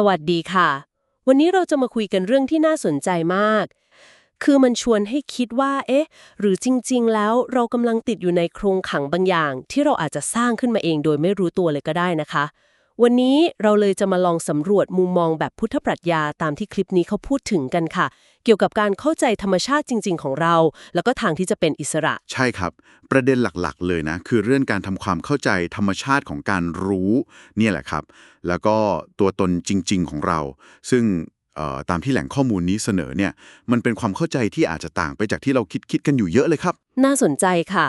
สวัสดีค่ะ วันนี้เราจะมาคุยกันเรื่องที่น่าสนใจมาก คือมันชวนให้คิดว่า เอ๊ะ หรือจริง ๆ แล้วเรากำลังติดอยู่ในโครงขังบางอย่าง ที่เราอาจจะสร้างขึ้นมาเองโดยไม่รู้ตัวเลยก็ได้นะคะ วันนี้เราเลยจะมาลองสำรวจมุมมองแบบพุทธปรัชญาตามที่คลิปนี้เขาพูดถึงกันค่ะ เกี่ยวกับการเข้าใจธรรมชาติจริง ๆ ของเรา แล้วก็ทางที่จะเป็นอิสระ ใช่ครับ ประเด็นหลักๆ เลยนะ คือเรื่องการทำความเข้าใจธรรมชาติของการรู้เนี่ยแหละครับ แล้วก็ตัวตนจริง ๆ ของเรา ซึ่งเอ่อตามที่แหล่งข้อมูลนี้เสนอเนี่ย มันเป็นความเข้าใจที่อาจจะต่างไปจากที่เราคิดคิดกันอยู่เยอะเลยครับ น่าสนใจค่ะ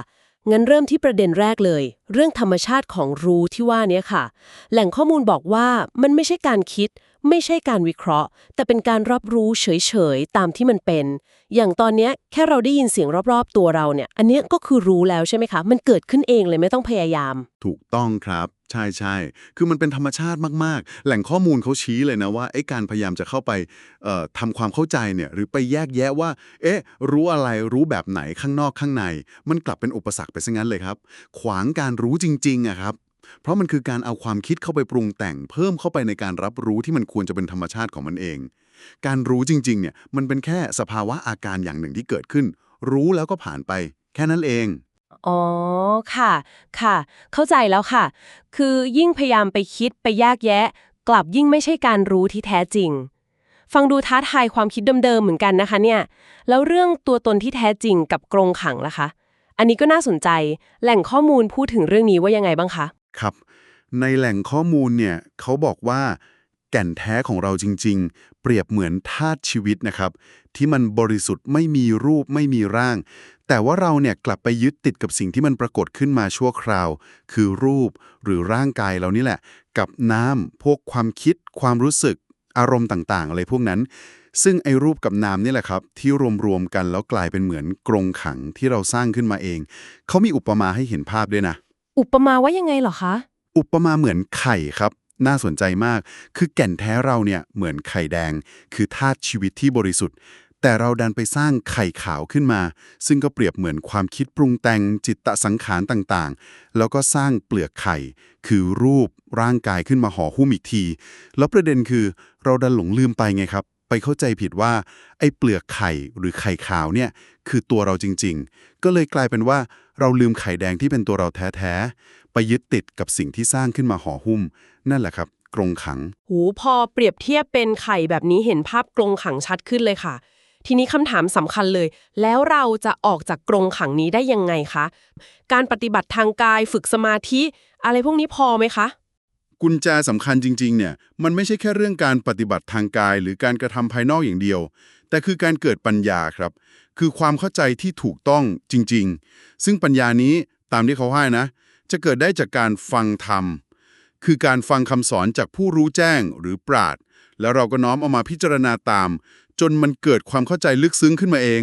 งั้นเริ่มที่ประเด็นแรกเลย เรื่องธรรมชาติของรู้ที่ว่านี้ค่ะ แหล่งข้อมูลบอกว่ามันไม่ใช่การคิด ไม่ใช่การวิเคราะห์ แต่เป็นการรับรู้เฉยๆ ตามที่มันเป็น อย่างตอนนี้แค่เราได้ยินเสียงรอบๆ ตัวเราเนี่ย อันนี้ก็คือรู้แล้วใช่ไหมคะ มันเกิดขึ้นเองเลยไม่ต้องพยายาม ถูกต้องครับ ใช่ใช่ คือมันเป็นธรรมชาติมากๆ แหล่งข้อมูลเขาชี้เลยนะว่าไอ้การพยายามจะเข้าไปทำความเข้าใจเนี่ยหรือไปแยกแยะว่า เอ๊ะ รู้อะไรรู้แบบไหนข้างนอกข้างใน มันกลับเป็นอุปสรรคไปซะงั้นเลยครับ ขวางการรู้จริงๆอะครับ เพราะมันคือการเอาความคิดเข้าไปปรุงแต่ง เพิ่มเข้าไปในการรับรู้ที่มันควรจะเป็นธรรมชาติของมันเอง การรู้จริงๆเนี่ยมันเป็นแค่สภาวะอาการอย่างหนึ่งที่เกิดขึ้น รู้แล้วก็ผ่านไป แค่นั้นเอง อ๋อ ค่ะ ค่ะ เข้าใจแล้วค่ะ คือยิ่งพยายามไปคิดไปแยกแยะ กลับยิ่งไม่ใช่การรู้ที่แท้จริง ฟังดูท้าทายความคิดเดิมๆเหมือนกันนะคะเนี่ย แล้วเรื่องตัวตนที่แท้จริงกับกรงขังล่ะคะ อันนี้ก็น่าสนใจ แหล่งข้อมูลพูดถึงเรื่องนี้ว่ายังไงบ้างคะ ครับ ในแหล่งข้อมูลเนี่ยเขาบอกว่า แก่นแท้ของเราจริง ๆ เปรียบเหมือนธาตุชีวิตนะครับ ที่มันบริสุทธิ์ไม่มีรูปไม่มีร่าง แต่ว่าเราเนี่ยกลับไปยึดติดกับสิ่งที่มันปรากฏขึ้นมาชั่วคราว คือรูปหรือร่างกายเรานี่แหละ กับน้ำพวกความคิด ความรู้สึก อารมณ์ต่างๆอะไรพวกนั้น ซึ่งไอ้รูปกับนามนี่แหละครับ ที่รวมๆกันแล้วกลายเป็นเหมือนกรงขังที่เราสร้างขึ้นมาเอง เขามีอุปมาให้เห็นภาพด้วยนะ อุปมาว่ายังไงเหรอคะ อุปมาเหมือนไข่ครับ น่าสนใจมาก คือแก่นแท้เราเนี่ยเหมือนไข่แดง คือธาตุชีวิตที่บริสุทธิ์ แต่เราดันไปสร้างไข่ขาวขึ้นมา ซึ่งก็เปรียบเหมือนความคิดปรุงแต่งจิตตสังขารต่างๆ แล้วก็สร้างเปลือกไข่ คือรูปร่างกายขึ้นมาห่อหุ้มอีกที แล้วประเด็นคือเราดันหลงลืมไปไงครับ ไปเข้าใจผิดว่า ไอ้เปลือกไข่หรือไข่ขาวเนี่ยคือตัวเราจริงๆ ก็เลยกลายเป็นว่าเราลืมไข่แดงที่เป็นตัวเราแท้ๆ ไปยึดติดกับสิ่งที่สร้างขึ้นมาห่อหุ้ม นั่นแหละครับกรงขัง หูพอเปรียบเทียบเป็นไข่แบบนี้เห็นภาพกรงขังชัดขึ้นเลยค่ะ ทีนี้คำถามสำคัญเลย แล้วเราจะออกจากกรงขังนี้ได้ยังไงคะ การปฏิบัติทางกายฝึกสมาธิ อะไรพวกนี้พอไหมคะ กุญแจสำคัญจริงๆเนี่ยมันไม่ใช่แค่เรื่องการปฏิบัติทางกาย หรือการกระทำภายนอกอย่างเดียว แต่คือการเกิดปัญญาครับ คือความเข้าใจที่ถูกต้องจริง ๆ ซึ่งปัญญานี้ตามที่เขาให้นะ จะเกิดได้จากการฟังธรรม คือการฟังคำสอนจากผู้รู้แจ้งหรือปราดแล้วเราก็น้อมเอามาพิจารณาตาม จนมันเกิดความเข้าใจลึกซึ้งขึ้นมาเอง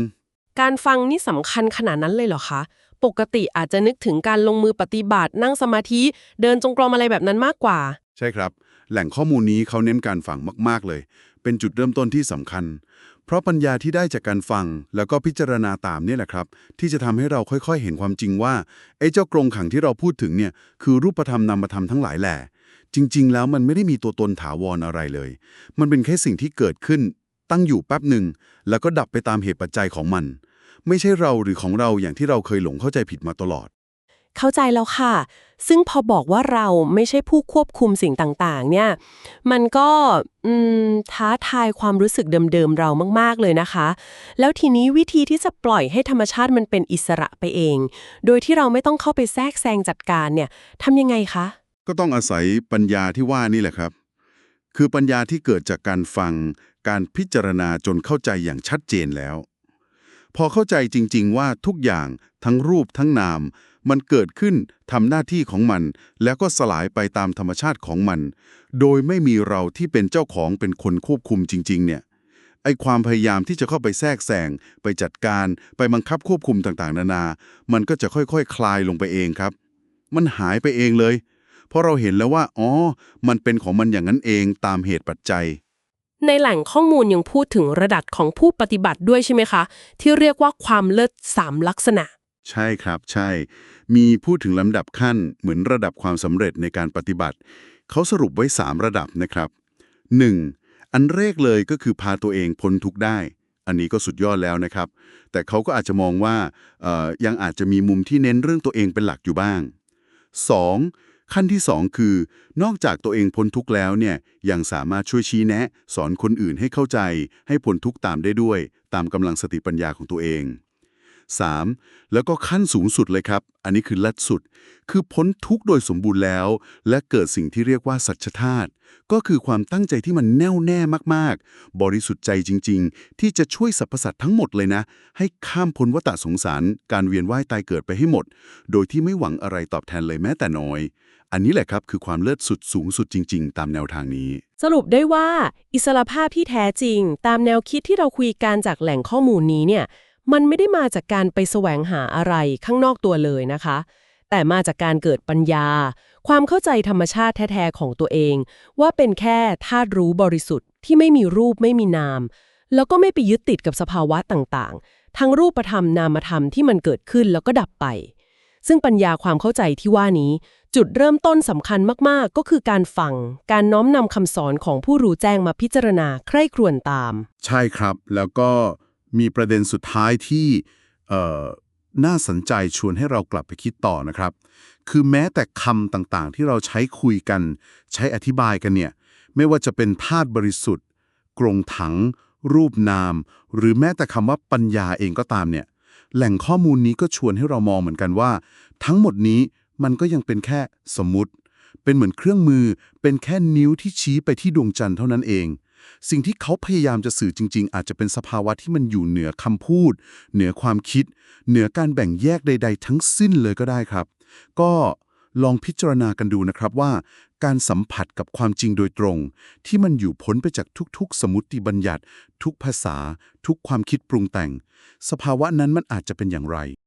การฟังนี่สำคัญขนาดนั้นเลยเหรอคะ ปกติอาจจะนึกถึงการลงมือปฏิบัติ นั่งสมาธิ เดินจงกรมอะไรแบบนั้นมากกว่า ใช่ครับ แหล่งข้อมูลนี้เขาเน้นการฟังมาก ๆ เลย เป็นจุดเริ่มต้นที่สำคัญ เพราะปัญญาที่ได้จากการฟังแล้วก็พิจารณาตามนี่แหละครับ ที่จะทำให้เราค่อยๆ เห็นความจริงว่าไอ้เจ้ากรงขังที่เราพูดถึงเนี่ยคือรูปธรรมนามธรรมทั้งหลายแหละจริง ๆ แล้วมันไม่ได้มีตัวตนถาวรอะไรเลย มันเป็นแค่สิ่งที่เกิดขึ้น ตั้งอยู่แป๊บหนึ่งแล้วก็ดับไปตามเหตุปัจจัยของมัน ไม่ใช่เราหรือของเราอย่างที่เราเคยหลงเข้าใจผิดมาตลอด เข้าใจแล้วค่ะ ซึ่งพอบอกว่าเราไม่ใช่ผู้ควบคุมสิ่งต่างๆ เนี่ย มันก็อืมท้าทายความรู้สึกเดิมๆเรามากๆเลยนะคะ แล้วทีนี้วิธีที่จะปล่อยให้ธรรมชาติมันเป็นอิสระไปเอง โดยที่เราไม่ต้องเข้าไปแทรกแซงจัดการเนี่ยทำยังไงคะ ก็ต้องอาศัยปัญญาที่ว่านี่แหละครับ คือปัญญาที่เกิดจากการฟัง การพิจารณาจนเข้าใจอย่างชัดเจนแล้ว พอเข้าใจจริง ๆ ว่าทุกอย่างทั้งรูปทั้งนาม มันเกิดขึ้นทำหน้าที่ของมัน แล้วก็สลายไปตามธรรมชาติของมัน โดยไม่มีเราที่เป็นเจ้าของเป็นคนควบคุมจริง ๆ เนี่ยไอความพยายามที่จะเข้าไปแทรกแซงไปจัดการ ไปบังคับควบคุมต่างๆ นานา มันก็จะค่อยๆคคลายลงไปเองครับ มันหายไปเองเลย เพราะเราเห็นแล้วว่า อ๋อ มันเป็นของมันอย่างนั้นเองตามเหตุปัจจัย ในแหล่งข้อมูลยังพูดถึงระดับของผู้ปฏิบัติด้วยใช่ไหมคะ ที่เรียกว่าความเลิศสามลักษณะ ใช่ครับใช่ มีพูดถึงลำดับขั้นเหมือนระดับความสำเร็จในการปฏิบัติ เขาสรุปไว้ 3 ระดับนะครับ 1. อันแรกเลยก็คือพาตัวเองพ้นทุกข์ได้ อันนี้ก็สุดยอดแล้วนะครับ แต่เขาก็อาจจะมองว่ายังอาจจะมีมุมที่เน้นเรื่องตัวเองเป็นหลักอยู่บ้าง 2. ขั้นที่ 2 คือ นอกจากตัวเองพ้นทุกข์แล้วเนี่ยยังสามารถช่วยชี้แนะ สอนคนอื่นให้เข้าใจ ให้พ้นทุกข์ตามได้ด้วย ตามกำลังสติปัญญาของตัวเอง 3. แล้วก็ขั้นสูงสุดเลยครับ อันนี้คือลัดสุด คือพ้นทุกข์โดยสมบูรณ์แล้ว และเกิดสิ่งที่เรียกว่าสัจธาตุก็คือความตั้งใจที่มันแน่วแน่มากๆ บริสุทธิ์ใจจริง ๆ ที่จะช่วยสรรพสัตว์ทั้งหมดเลยนะ ให้ข้ามพ้นวัฏสงสาร การเวียนว่ายตายเกิดไปให้หมด โดยที่ไม่หวังอะไรตอบแทนเลยแม้แต่น้อย อันนี้แหละครับคือความเลิศสุดสูงสุดจริง ๆ ตามแนวทางนี้ สรุปได้ว่า อิสรภาพที่แท้จริง ตามแนวคิดที่เราคุยกันจากแหล่งข้อมูลนี้เนี่ย มันไม่ได้มาจากการไปแสวงหาอะไรข้างนอกตัวเลยนะคะ แต่มาจากการเกิดปัญญา ความเข้าใจธรรมชาติแท้ๆของตัวเอง ว่าเป็นแค่ธาตุรู้บริสุทธิ์ที่ไม่มีรูปไม่มีนาม แล้วก็ไม่ไปยึดติดกับสภาวะต่างๆ ทั้งรูปธรรมนามธรรมที่มันเกิดขึ้นแล้วก็ดับไปซึ่งปัญญาความเข้าใจที่ว่านี้ จุดเริ่มต้นสำคัญมาก ๆ ก็คือการฟัง การน้อมนำคำสอนของผู้รู้แจ้งมาพิจารณาใคร่ครวญตาม ใช่ครับ แล้วก็มีประเด็นสุดท้ายที่เอ่อน่าสนใจชวนให้เรากลับไปคิดต่อนะครับ คือแม้แต่คำต่างๆ ที่เราใช้คุยกัน ใช้อธิบายกันเนี่ย ไม่ว่าจะเป็นธาตุบริสุทธิ์ กรงถัง รูปนาม หรือแม้แต่คำว่าปัญญาเองก็ตามเนี่ย แหล่งข้อมูลนี้ก็ชวนให้เรามองเหมือนกันว่า ทั้งหมดนี้ มันก็ยังเป็นแค่สมมุติ เป็นเหมือนเครื่องมือ เป็นแค่นิ้วที่ชี้ไปที่ดวงจันทร์เท่านั้นเอง สิ่งที่เขาพยายามจะสื่อจริง ๆ อาจจะเป็นสภาวะที่มันอยู่เหนือคำพูด เหนือความคิด เหนือการแบ่งแยกใด ๆ ทั้งสิ้นเลยก็ได้ครับ ก็ลองพิจารณากันดูนะครับว่า การสัมผัสกับความจริงโดยตรง ที่มันอยู่พ้นไปจากทุกๆ สมมติบัญญัติ ทุกภาษา ทุกความคิดปรุงแต่ง สภาวะนั้นมันอาจจะเป็นอย่างไร